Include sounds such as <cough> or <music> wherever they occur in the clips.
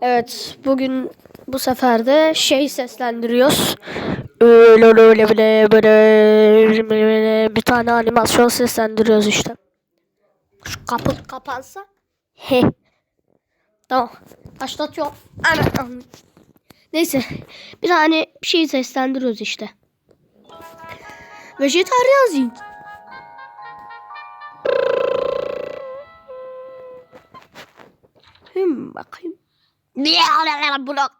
Evet bugün bu sefer de şey seslendiriyoruz. Öyle öyle böyle böyle bir tane animasyon seslendiriyoruz işte. Şu kapı kapansa. He. Tamam. Başlatıyorum. Neyse. Bir tane bir şey seslendiriyoruz işte. Vejetaryen Hmm, bakayım. Blok.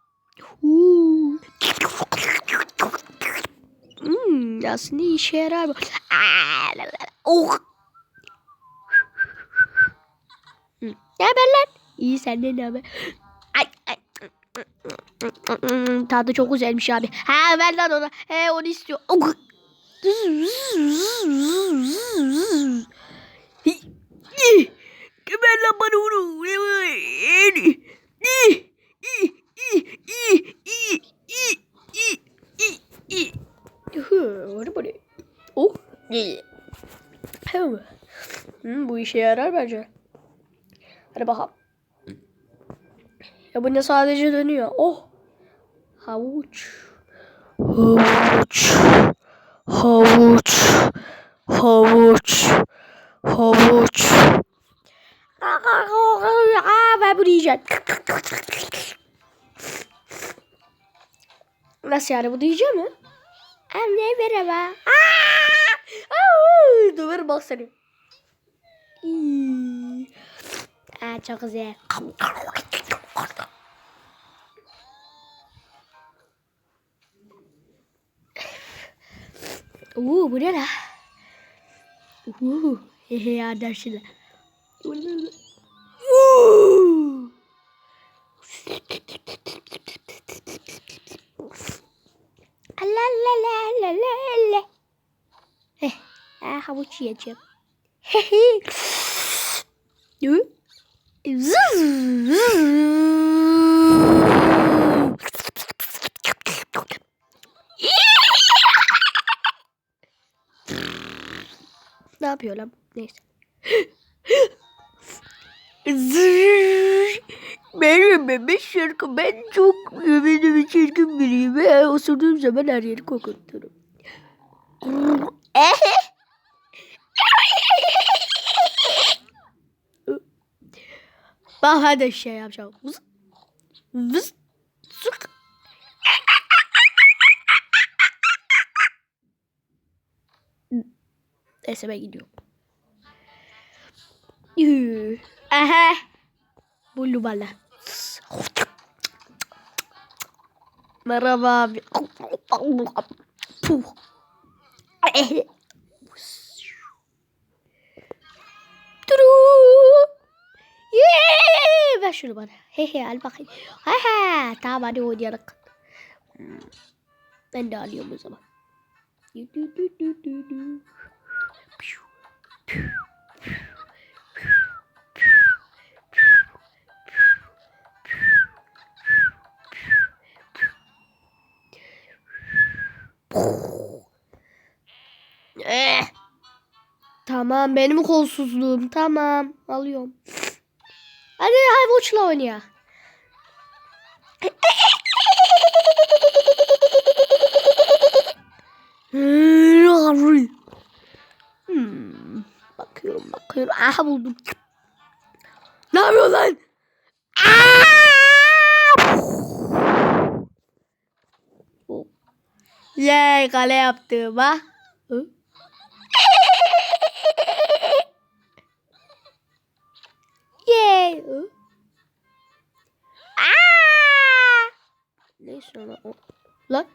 Hmm, aslında işe yarar bu. Oh. Hmm, Ne haber lan? İyi senden ne haber? Ay, ay. Tadı çok güzelmiş abi. Ha ver lan onu. He onu istiyor. Oh. Geber lan bana onu. Oh. Hmm, bu işe yarar bence. Hadi bakalım. Ya bu ne sadece dönüyor. Oh. Havuç. Havuç. Havuç. Havuç. Havuç. Bunu yiyeceğim. Nasıl yani bunu yiyeceğim mi? Anne merhaba. Aa! Dur bak seni. Aa, çok güzel. Oo bu ne la? Oo. Hehe ya havuç yiyeceğim. Ne yapıyor lan? Neyse. Benim bebek şarkı ben çok benim bir çirkin biriyim ve osurduğum zaman her yeri kokuturum. Bak hadi şey yapacağım. Vız, vız, sık. Neyse ben gidiyorum. Aha. Bulu bala. Merhaba abi. Puh. Turu. Yee! Ver şunu. He he al bakayım. Ha ha. Tamam hadi oynayalım. Ben alıyorum o zaman. Eh. Tamam benim kolsuzluğum tamam alıyorum. Hadi havuçla oynaya. Hmm, bakıyorum bakıyorum. Aha buldum. Ne yapıyorsun lan? Yay kale yaptım ha. Hı? Yay. Hı? Aa! Neyse lan o. Lan.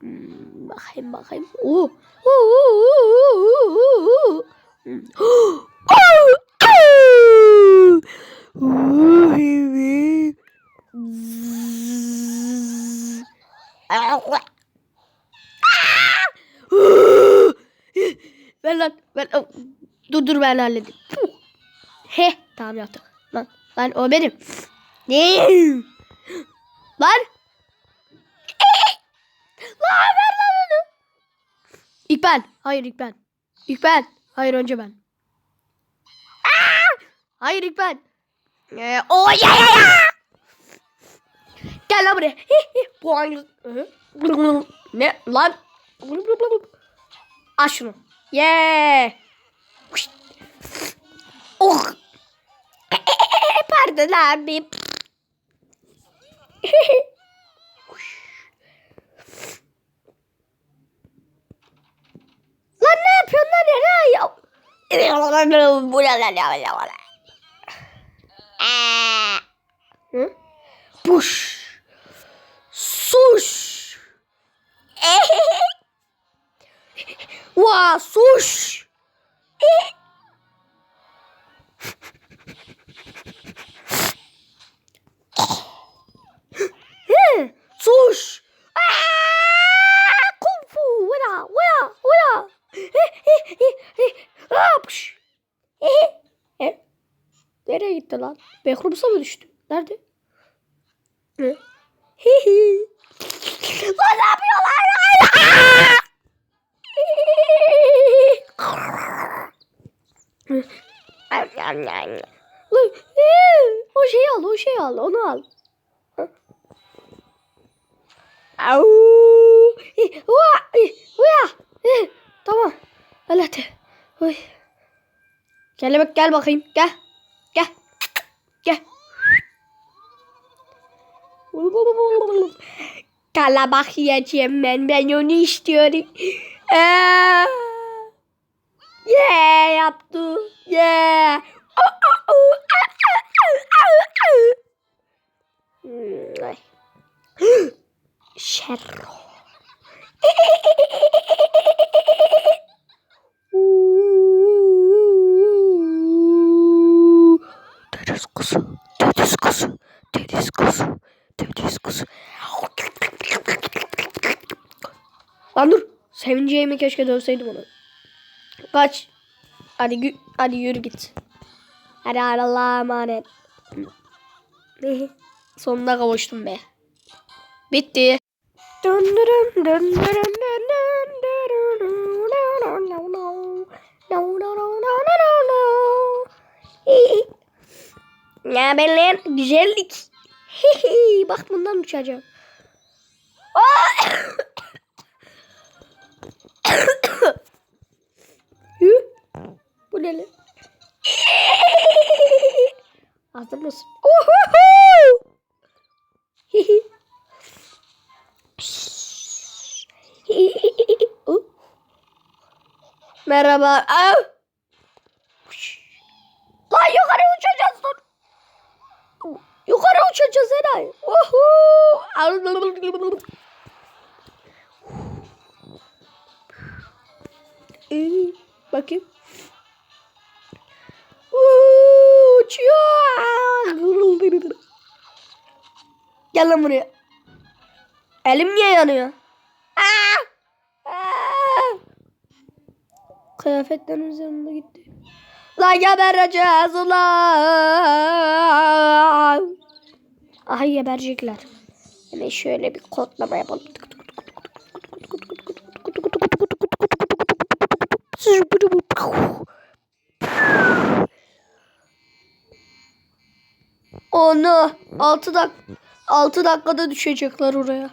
Hmm, Bakayım bakayım. Oo. <gasps> Ver lan. Ver. Dur dur ben halledeyim. Puh. He tamam yaptık. Lan lan o benim. Ne? Lan. <laughs> lan ver lan onu. İlk ben. Hayır ilk ben. İlk ben. Hayır önce ben. Hayır ilk ben. Ee, o ya ya ya. Gel lan buraya. <laughs> Hı? Ne lan? Aç şunu. Yeah. Oh. Pardon abi. Lan ne yapıyorsun lan Eray ya? Hı? Puş. Suş. Wa suş. E. E, suş. E, kung fu. Wala, wala, wala. Nereye gitti lan? Bekrumsa mı düştü? Al, onu al. Au! Tamam. Al hadi. Uy. Gel bak gel bakayım. Gel. Gel. Gel. Kalabak yiyeceğim ben. Ben onu istiyorum. Aa! Yeah yaptı. Yeah. Şerro. Deniz kuzu, deniz kuzu, deniz kuzu, deniz kuzu. Lan dur. Sevineceğimi keşke dövseydim onu. Kaç. Hadi, hadi yürü git. Hadi Allah'a emanet. <laughs> Sonunda kavuştum be. Bitti. Ne haberler? Güzellik. Bak bundan uçacağım. Bu ne lan? Ağzım olsun. Merhaba. Aa! Lan yukarı uçacağız dur. Yukarı uçacağız Eray. Uhu. Ee, Bakayım. Uuu, Uçuyor. Gel lan buraya. Elim niye yanıyor? Aa! Kıyafetlerin üzerinde gitti. Lan gebereceğiz ulan. Aha geberecekler. Hemen şöyle bir kodlama yapalım. Onu 6 dak 6 dakikada düşecekler oraya.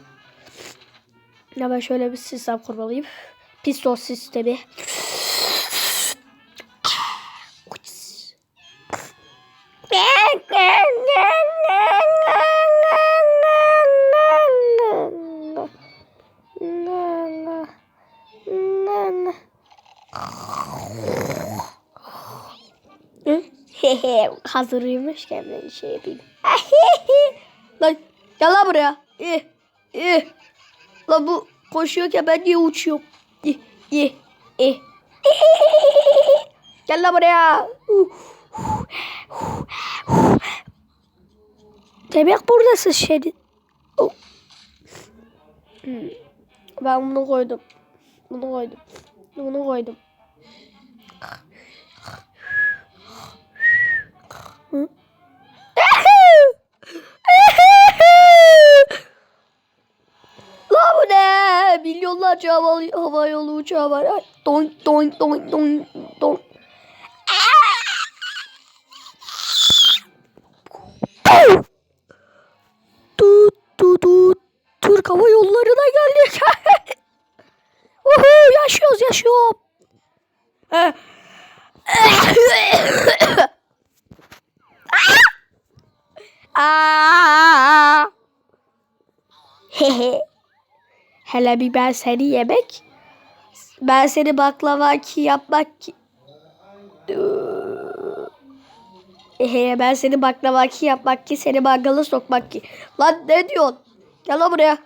Ya ben şöyle bir sistem kurmalıyım. Piston sistemi. <laughs> Hazırıymışken ben şey yapayım. <laughs> Lan gel lan buraya. İh, ih. Lan bu koşuyorken ben niye uçuyorum? İh, ih, ih. Gel lan buraya. Demek buradasın Şerit. Oh. Hmm. Ben bunu koydum. Bunu koydum. Bunu koydum. Hı? La bu ne? Milyonlarca hava, hava yolu uçağı var. Ay, Doink doink doink doink doink. Tut tut tut. Türk Hava Yolları'na geldik. <laughs> Uhu, yaşıyoruz yaşıyorum. Aa! Hele bir ben seni yemek. Ben seni baklava ki yapmak ki. Ehe ben seni baklava ki yapmak ki seni mangala sokmak ki. Lan ne diyorsun? Gel lan buraya.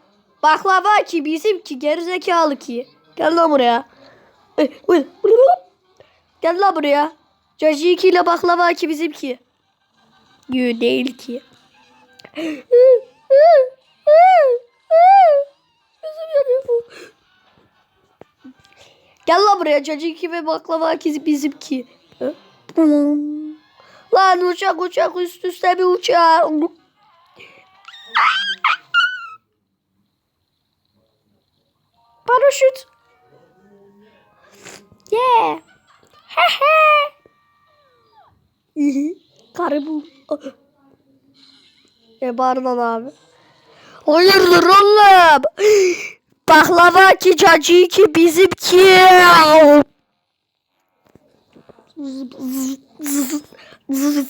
Baklava ki bizim ki gerizekalı ki. Gel lan buraya. Eh. Gel lan buraya. Caciki ile baklava ki bizimki. Yo değil ki. <gasps> Gel lan buraya caciki ve baklava ki bizimki. Lan uçak uçak üst üste bir uçak. Paraşüt. Yeah. Hehe. <laughs> Karı bu. E pardon abi. Hayırdır oğlum? Baklava ki cacı ki bizimki. Rubble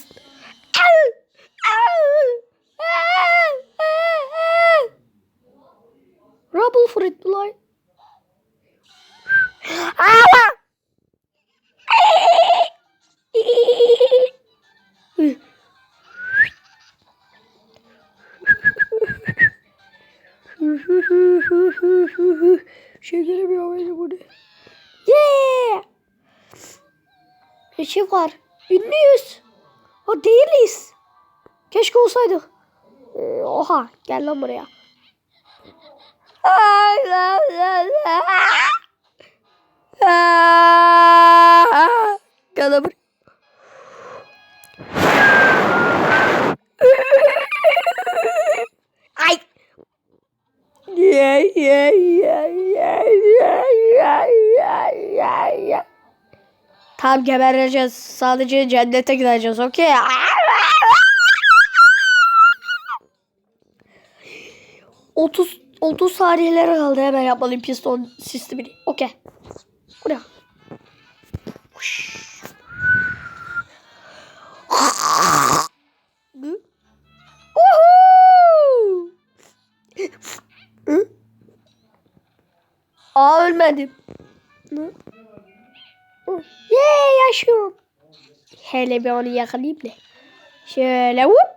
Şey var. Ünlüyüz. O değiliz. Keşke olsaydık. Ee, oha gel lan buraya. Ay, <laughs> Tam gebereceğiz. Sadece cennete gideceğiz. Okey. Otuz 30 saniyeler kaldı. Hemen yapmalıyım piston sistemini. Okey. Buraya. Aa ölmedim. Yaşıyorum. Hele bir onu yakalayayım da. Şöyle vup.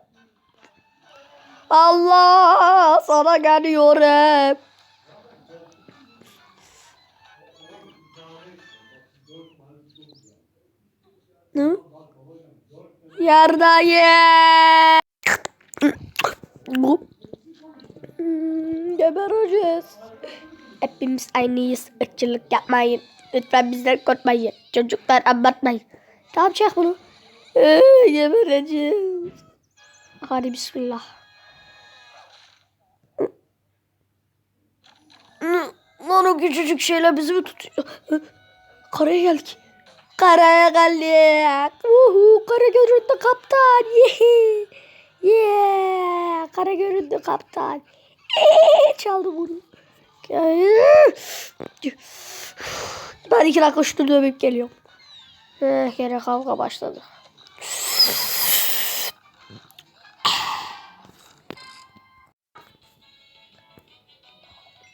Allah sana geliyorum. Hı? Yerdayım. Hmm, Gebereceğiz. Hepimiz aynıyız. Irkçılık yapmayın. Lütfen bizden korkmayın. Çocuklar abartmayın. Tamam çek bunu. Ee, gebereceğiz. Hadi bismillah. Lan küçücük şeyler bizi mi tutuyor? Karaya geldik. Karaya geldik. Uhu, kara göründü kaptan. Yehe. Yeah. Kara göründü kaptan. Eee, çaldı bunu. Ben iki dakika şunu dövüp geliyorum. Eh, gene kavga başladı.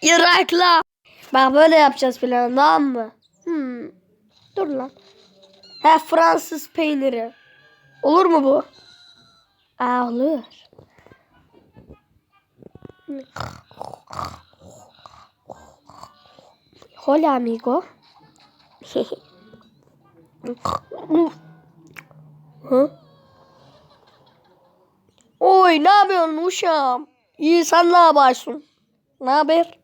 Irak'la. Bak böyle yapacağız planı tamam mı? Hmm. Dur lan. Ha Fransız peyniri. Olur mu bu? Aa olur. Hola amigo. <laughs> Oy ne yapıyorsun uşağım? İyi sen ne yapıyorsun? Ne haber?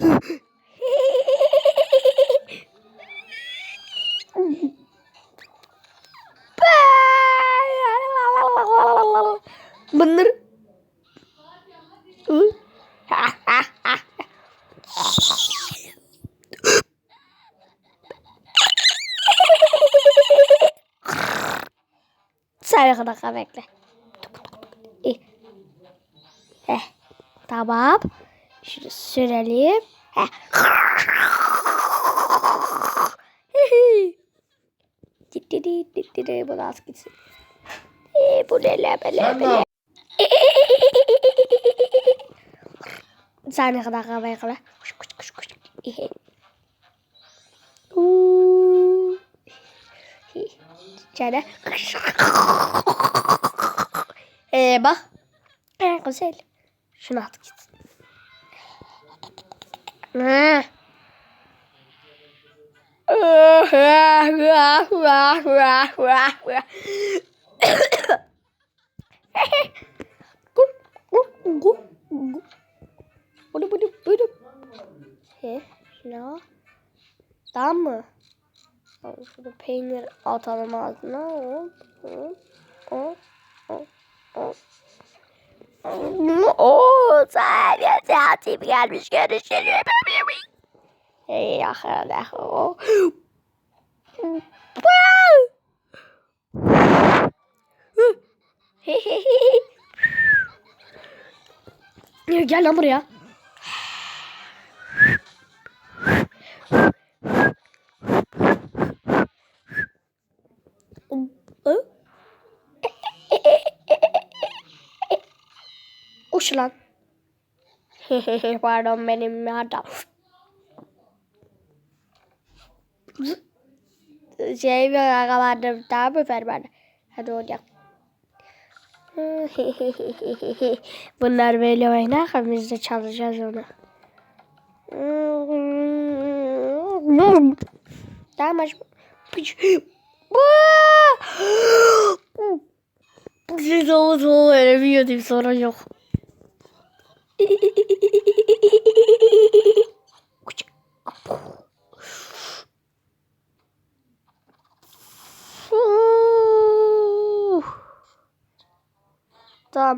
<laughs> Allah. Bunları. Sen kadar bekle. Heh, tamam. Şunu sürelim. Heh. Bunu az gitsin. Bu ne lebe ne yap- <laughs> Sen ne kadar bekle. Kuş kuş kuş kuş. Uuu. <laughs> Şöyle. <laughs> Ee, bak. Ee, güzel. Şunu at git. Hı. Bunu bunu bunu. He, şuna. Tamam mı? Şurada peynir atalım ağzına. Hop, hop, hop, hop, hop. Oo, sadece saatim gelmiş görüşürüz. Hey, ahırda. <laughs> Gel lan buraya. <laughs> Uç lan. <laughs> Pardon benim hatam. Şey bir kapattım tamam mı Ferman? Hadi hocam. <laughs> Bunlar böyle oynar biz de çalacağız onu. Tamam aç. Siz oldu oldu öyle bir yöntem sorun yok. <laughs>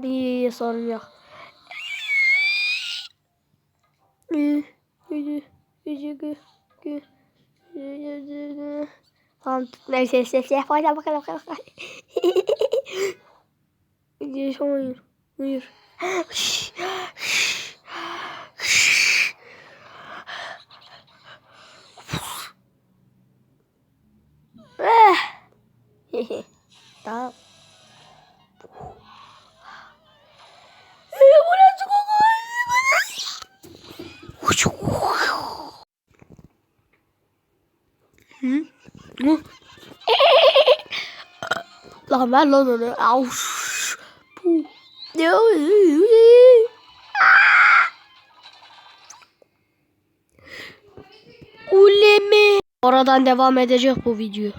İyi sorun yok. Tamam neyse neyse neyse hadi bakalım bakalım. Uyur uyur uyur. Tamam. Lan ver lan onu. Auş. Puh. Ulemi. Oradan devam edecek bu video.